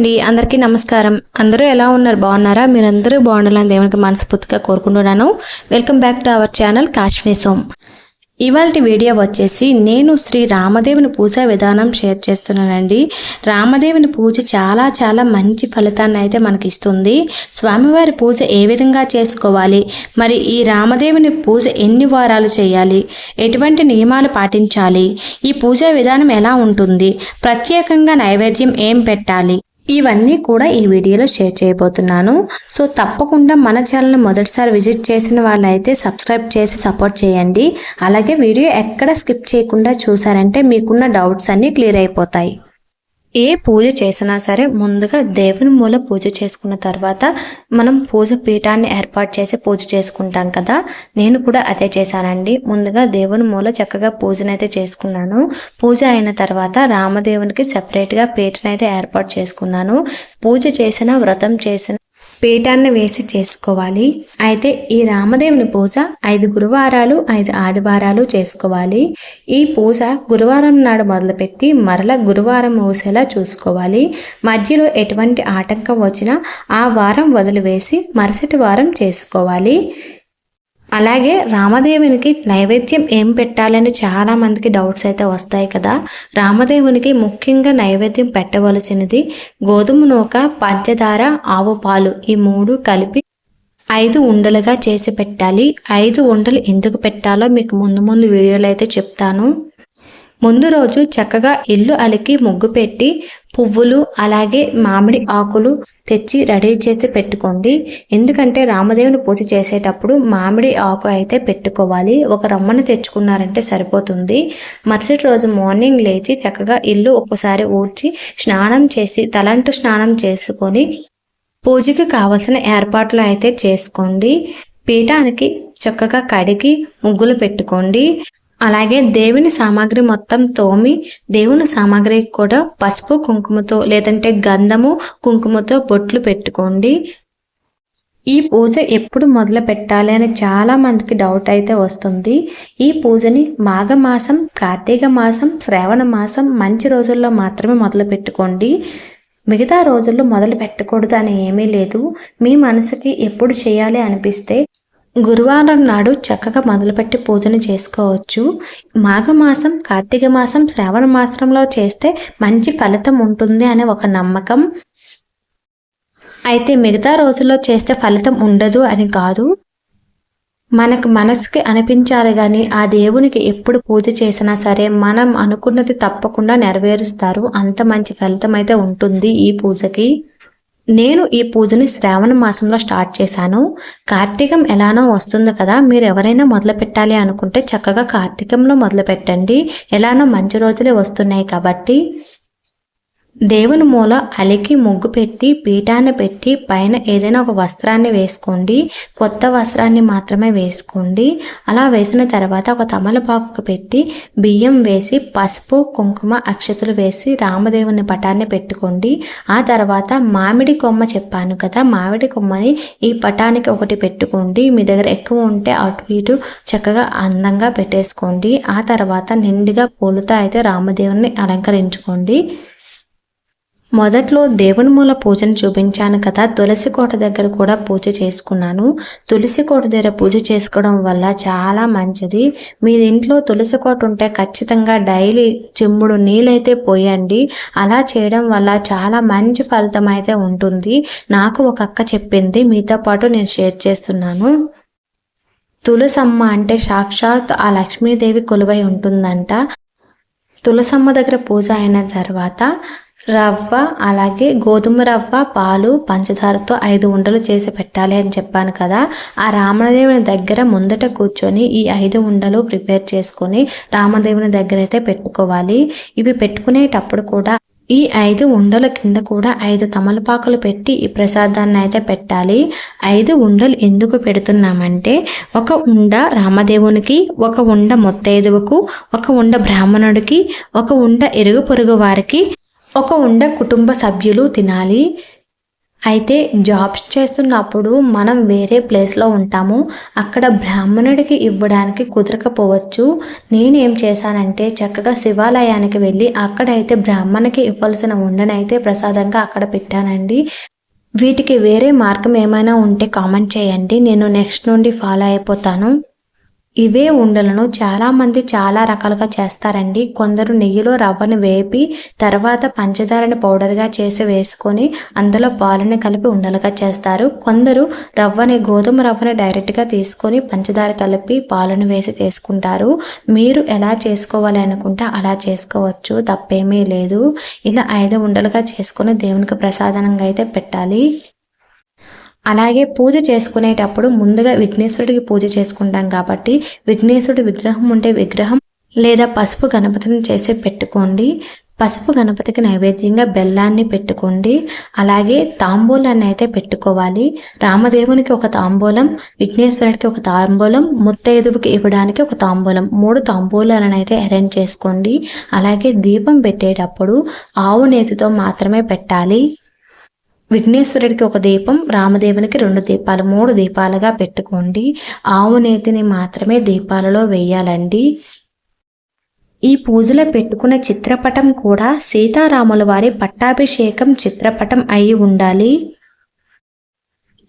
అండి అందరికీ నమస్కారం. అందరూ ఎలా ఉన్నారు? బాగున్నారా? మీరందరూ బాగుండాలని దేవునికి మనస్ఫూర్తిగా కోరుకుంటున్నాను. Welcome back to our channel కాశ్మీ సోమ్ ఇవాళ వీడియో వచ్చేసి నేను శ్రీ రామదేవుని పూజా విధానం షేర్ చేస్తున్నానండి. రామదేవుని పూజ చాలా చాలా మంచి ఫలితాన్ని అయితే మనకి ఇస్తుంది. స్వామివారి పూజ ఏ విధంగా చేసుకోవాలి? మరి ఈ రామదేవుని పూజ ఎన్ని వారాలు చేయాలి? ఎటువంటి నియమాలు పాటించాలి? ఈ పూజా విధానం ఎలా ఉంటుంది? ప్రత్యేకంగా నైవేద్యం ఏం పెట్టాలి? ఇవన్నీ కూడా ఈ వీడియోలో షేర్ చేయబోతున్నాను. సో తప్పకుండా మన ఛానల్ని మొదటిసారి విజిట్ చేసిన వాళ్ళైతే సబ్స్క్రైబ్ చేసి సపోర్ట్ చేయండి. అలాగే వీడియో ఎక్కడ స్కిప్ చేయకుండా చూసారంటే మీకున్న డౌట్స్ అన్నీ క్లియర్ అయిపోతాయి. ఏ పూజ చేసినా సరే ముందుగా దేవుని మూల పూజ చేసుకున్న తర్వాత మనం పూజ పీఠాన్ని ఏర్పాటు చేసి పూజ చేసుకుంటాం కదా. నేను కూడా అదే చేశానండి. ముందుగా దేవుని మూల చక్కగా పూజనైతే చేసుకున్నాను. పూజ అయిన తర్వాత రామదేవునికి సెపరేట్గా పీఠనైతే ఏర్పాటు చేసుకున్నాను. పూజ చేసిన వ్రతం చేసిన పీఠాన్ని వేసి చేసుకోవాలి. అయితే ఈ రామదేవుని పూజ ఐదు గురువారాలు ఐదు ఆదివారాలు చేసుకోవాలి. ఈ పూజ గురువారం నాడు మొదలుపెట్టి మరల గురువారం మూసేలా చూసుకోవాలి. మధ్యలో ఎటువంటి ఆటంకం వచ్చినా ఆ వారం వదిలివేసి మరుసటి వారం చేసుకోవాలి. అలాగే రామదేవునికి నైవేద్యం ఏం పెట్టాలని చాలా మందికి డౌట్స్ అయితే వస్తాయి కదా. రామదేవునికి ముఖ్యంగా నైవేద్యం పెట్టవలసినది గోధుమ నూక పంచదార ఆవు పాలు ఈ మూడు కలిపి ఐదు ఉండలుగా చేసి పెట్టాలి. ఐదు ఉండలు ఎందుకు పెట్టాలో మీకు ముందు ముందు వీడియోలో అయితే చెప్తాను. ముందు రోజు చక్కగా ఇల్లు అలికి ముగ్గు పెట్టి పువ్వులు అలాగే మామిడి ఆకులు తెచ్చి రెడీ చేసి పెట్టుకోండి. ఎందుకంటే రామదేవుని పూజ చేసేటప్పుడు మామిడి ఆకు అయితే పెట్టుకోవాలి. ఒక రమ్మని తెచ్చుకున్నారంటే సరిపోతుంది. మరుసటి రోజు మార్నింగ్ లేచి చక్కగా ఇల్లు ఒక్కసారి ఊడ్చి స్నానం చేసి తలంటు స్నానం చేసుకొని పూజకి కావలసిన ఏర్పాట్లు అయితే చేసుకోండి. పీఠానికి చక్కగా కడిగి ముగ్గులు పెట్టుకోండి. అలాగే దేవుని సామాగ్రి మొత్తం తోమి దేవుని సామాగ్రి కూడా పసుపు కుంకుమతో లేదంటే గంధము కుంకుమతో బొట్లు పెట్టుకోండి. ఈ పూజ ఎప్పుడు మొదలు పెట్టాలి అని చాలా మందికి డౌట్ అయితే వస్తుంది. ఈ పూజని మాఘమాసం కార్తీక మాసం శ్రావణ మాసం మంచి రోజుల్లో మాత్రమే మొదలు పెట్టుకోండి. మిగతా రోజుల్లో మొదలు పెట్టకూడదు అని ఏమీ లేదు. మీ మనసుకి ఎప్పుడు చేయాలి అనిపిస్తే గురువారం నాడు చక్కగా మొదలుపెట్టి పూజను చేసుకోవచ్చు. మాఘమాసం కార్తీక మాసం శ్రావణ మాసంలో చేస్తే మంచి ఫలితం ఉంటుంది అనే ఒక నమ్మకం. అయితే మిగతా రోజుల్లో చేస్తే ఫలితం ఉండదు అని కాదు. మనకు మనసుకి అనిపించాలి కానీ ఆ దేవునికి ఎప్పుడు పూజ చేసినా సరే మనం అనుకున్నది తప్పకుండా నెరవేరుస్తారు. అంత మంచి ఫలితం అయితే ఉంటుంది ఈ పూజకి. నేను ఈ పూజని శ్రావణ మాసంలో స్టార్ట్ చేశాను. కార్తీకం ఎలానో వస్తుంది కదా మీరు ఎవరైనా మొదలు పెట్టాలి అనుకుంటే చక్కగా కార్తీకంలో మొదలు పెట్టండి. ఎలానో మంచి రోజులే వస్తున్నాయి కాబట్టి. దేవుని మూల అలికి ముగ్గు పెట్టి పీఠాన్ని పెట్టి పైన ఏదైనా ఒక వస్త్రాన్ని వేసుకోండి. కొత్త వస్త్రాన్ని మాత్రమే వేసుకోండి. అలా వేసిన తర్వాత ఒక తమలపాకు పెట్టి బియ్యం వేసి పసుపు కుంకుమ అక్షతలు వేసి రామదేవుని పటాన్ని పెట్టుకోండి. ఆ తర్వాత మామిడి కొమ్మ చెప్పాను కదా మామిడి కొమ్మని ఈ పటానికి ఒకటి పెట్టుకోండి. మీ దగ్గర ఎక్కువ ఉంటే అటు ఇటు చక్కగా అందంగా పెట్టేసుకోండి. ఆ తర్వాత నిండుగా పూలతో అయితే రామదేవుని అలంకరించుకోండి. మొదట్లో దేవుని మూల పూజను చూపించాను కదా. తులసి కోట దగ్గర కూడా పూజ చేసుకున్నాను. తులసి కోట దగ్గర పూజ చేసుకోవడం వల్ల చాలా మంచిది. మీ ఇంట్లో తులసి కోట ఉంటే ఖచ్చితంగా డైలీ చెమ్ముడు నీళ్ళైతే పోయండి. అలా చేయడం వల్ల చాలా మంచి ఫలితం అయితే ఉంటుంది. నాకు ఒక అక్క చెప్పింది. మీతో పాటు నేను షేర్ చేస్తున్నాను. తులసమ్మ అంటే సాక్షాత్ ఆ లక్ష్మీదేవి కొలువై ఉంటుందంట. తులసమ్మ దగ్గర పూజ అయిన తర్వాత రవ్వ అలాగే గోధుమ రవ్వ పాలు పంచదారతో ఐదు ఉండలు చేసి పెట్టాలి అని చెప్పాను కదా. ఆ రామదేవుని దగ్గర ముందట కూర్చొని ఈ ఐదు ఉండలు ప్రిపేర్ చేసుకొని రామదేవుని దగ్గర అయితే పెట్టుకోవాలి. ఇవి పెట్టుకునేటప్పుడు కూడా ఈ ఐదు ఉండల కింద కూడా ఐదు తమలపాకులు పెట్టి ఈ ప్రసాదాన్ని అయితే పెట్టాలి. ఐదు ఉండలు ఎందుకు పెడుతున్నామంటే ఒక ఉండ రామదేవునికి ఒక ఉండ మొత్తైదువుకు ఒక ఉండ బ్రాహ్మణుడికి ఒక ఉండ ఎరుగు పొరుగు వారికి ఒక ఉండ కుటుంబ సభ్యులు తినాలి. అయితే జాబ్స్ చేస్తున్నప్పుడు మనం వేరే ప్లేస్లో ఉంటాము. అక్కడ బ్రాహ్మణుడికి ఇవ్వడానికి కుదరకపోవచ్చు. నేను ఏం చేశానంటే చక్కగా శివాలయానికి వెళ్ళి అక్కడైతే బ్రాహ్మణకి ఇవ్వాల్సిన ఉండనైతే ప్రసాదంగా అక్కడ పెట్టానండి. వీటికి వేరే మార్గం ఏమైనా ఉంటే కామెంట్ చేయండి. నేను నెక్స్ట్ నుండి ఫాలో అయిపోతాను. ఇవే ఉండలను చాలామంది చాలా రకాలుగా చేస్తారండి. కొందరు నెయ్యిలో రవ్వను వేపి తర్వాత పంచదారని పౌడర్గా చేసి వేసుకొని అందులో పాలని కలిపి ఉండలుగా చేస్తారు. కొందరు రవ్వని గోధుమ రవ్వని డైరెక్ట్గా తీసుకొని పంచదార కలిపి పాలను వేసి చేసుకుంటారు. మీరు ఎలా చేసుకోవాలి అనుకుంటే అలా చేసుకోవచ్చు. తప్పేమీ లేదు. ఇలా ఐదు ఉండలుగా చేసుకొని దేవునికి ప్రసాదంగా అయితే పెట్టాలి. అలాగే పూజ చేసుకునేటప్పుడు ముందుగా విఘ్నేశ్వరుడికి పూజ చేసుకుంటాం కాబట్టి విఘ్నేశ్వరుడి విగ్రహం ఉంటే విగ్రహం లేదా పసుపు గణపతిని చేసి పెట్టుకోండి. పసుపు గణపతికి నైవేద్యంగా బెల్లాన్ని పెట్టుకోండి. అలాగే తాంబూలాన్ని అయితే పెట్టుకోవాలి. రామదేవునికి ఒక తాంబూలం విఘ్నేశ్వరుడికి ఒక తాంబూలం ముత్తైదువుకి ఇవ్వడానికి ఒక తాంబూలం. మూడు తాంబూలాలను అయితే అరేంజ్ చేసుకోండి. అలాగే దీపం పెట్టేటప్పుడు ఆవు నేతితో మాత్రమే పెట్టాలి. విఘ్నేశ్వరుడికి ఒక దీపం రామదేవునికి రెండు దీపాలు మూడు దీపాలుగా పెట్టుకోండి. ఆవు నేతిని మాత్రమే దీపాలలో వేయాలండి. ఈ పూజలో పెట్టుకున్న చిత్రపటం కూడా సీతారాముల వారి పట్టాభిషేకం చిత్రపటం అయి ఉండాలి.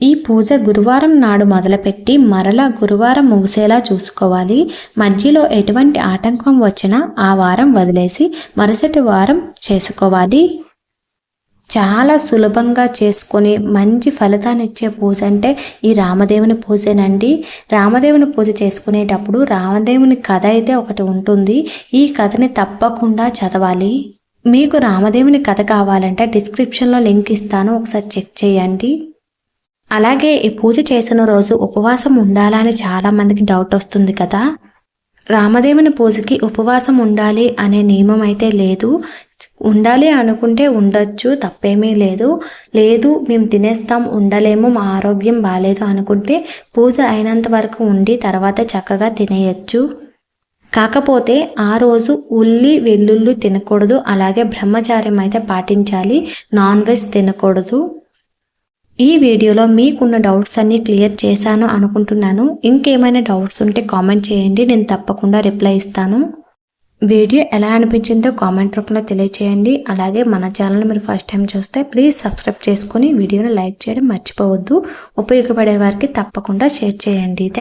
ఈ పూజ గురువారం నాడు మొదలుపెట్టి మరలా గురువారం ముగిసేలా చూసుకోవాలి. మధ్యలో ఎటువంటి ఆటంకం వచ్చినా ఆ వారం వదిలేసి మరుసటి వారం చేసుకోవాలి. చాలా సులభంగా చేసుకొని మంచి ఫలితాన్ని ఇచ్చే పూజ అంటే ఈ రామదేవుని పూజనండి. రామదేవుని పూజ చేసుకునేటప్పుడు రామదేవుని కథ అయితే ఒకటి ఉంటుంది. ఈ కథని తప్పకుండా చదవాలి. మీకు రామదేవుని కథ కావాలంటే డిస్క్రిప్షన్లో లింక్ ఇస్తాను. ఒకసారి చెక్ చేయండి. అలాగే ఈ పూజ చేసిన రోజు ఉపవాసం ఉండాలని చాలామందికి డౌట్ వస్తుంది కదా. రామదేవుని పూజకి ఉపవాసం ఉండాలి అనే నియమం అయితే లేదు. ఉండాలి అనుకుంటే ఉండొచ్చు తప్పేమీ లేదు. లేదు మేము తినేస్తాం ఉండలేము మా ఆరోగ్యం బాగాలేదు అనుకుంటే పూజ అయినంత వరకు ఉండి తర్వాత చక్కగా తినేయచ్చు. కాకపోతే ఆ రోజు ఉల్లి వెల్లుల్లి తినకూడదు అలాగే బ్రహ్మచార్యం అయితే పాటించాలి నాన్ వెజ్ తినకూడదు. ఈ వీడియోలో మీకున్న డౌట్స్ అన్నీ క్లియర్ చేశాను అనుకుంటున్నాను. ఇంకేమైనా డౌట్స్ ఉంటే కామెంట్ చేయండి నేను తప్పకుండా రిప్లై ఇస్తాను. వీడియో ఎలా అనిపించిందో కామెంట్ రూపంలో తెలియచేయండి. అలాగే మన ఛానల్ మీరు ఫస్ట్ టైం చూస్తే ప్లీజ్ సబ్స్క్రైబ్ చేసుకుని వీడియోని లైక్ చేయడం మర్చిపోవద్దు. ఉపయోగపడే వారికి తప్పకుండా షేర్ చేయండి.